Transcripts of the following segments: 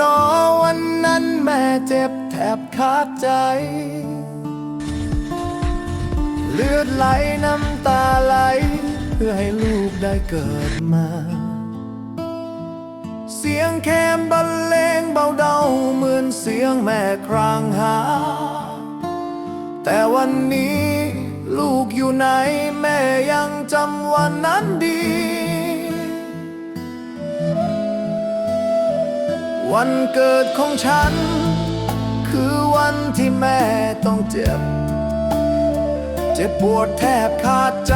นอวันนั้นแม่เจ็บแทบขาดใจ เลือดไหลน้ำตาไหล เพื่อให้ลูกได้เกิดมา เสียงแคนบรรเลงเบาเดาเหมือนเสียงแม่ครางหา แต่วันนี้ลูกอยู่ไหน แม่ยังจำวันนั้นดี วันเกิดของฉัน คือวันที่แม่ต้องเจ็บ เจ็บปวดแทบขาดใจ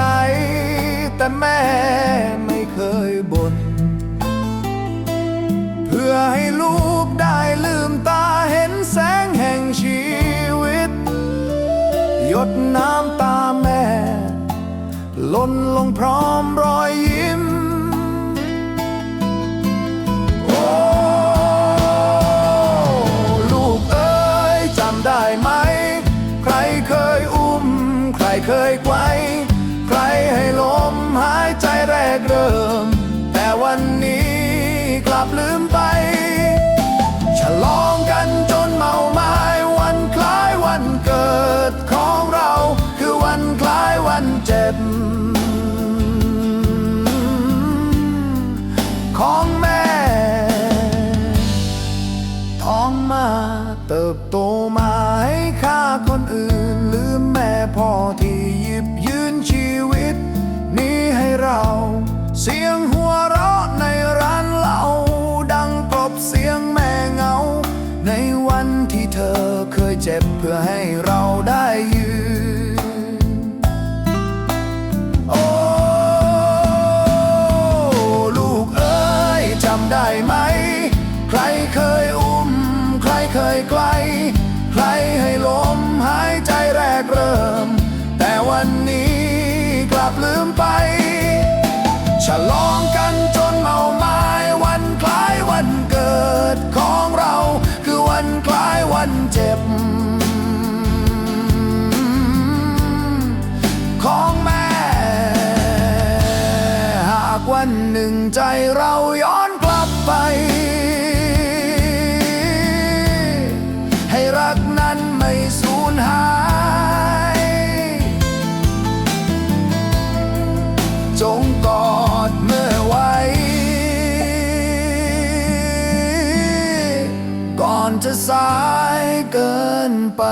แต่แม่ไม่เคยบ่นเพื่อให้ลูกได้ลืมตาเห็นแสงแห่งชีวิต หยดน้ำตาแม่ล่นลงพร้อมรอยยิ้ม ไกวใครให้ลมหายใจแรกเริ่ม แต่วันนี้กลับลืมไป ฉลองกันจนเมาไม้วันคล้ายวันเกิดของเรา คือวันคล้ายวันเจ็บ ของแม่ท้องมาเติบโตมาให้ค่าคนอื่นลืมแม่พ่อ ในวันที่เธอเคยเจ็บเพื่อให้เราได้ยืน โอ้ ลูกเอ้ยจำได้ไหม ใครเคยอุ้ม ใครเคยไกล ใครให้ลมหายใจแรกเริ่ม แต่วันนี้กลับลืมไปฉลอง มันเจ็บ ของแม่ หากวันหนึ่งใจเราย้อนกลับไป ให้รักนั้นไม่สูญหาย จงกอดเมื่อ จะสายเกินไป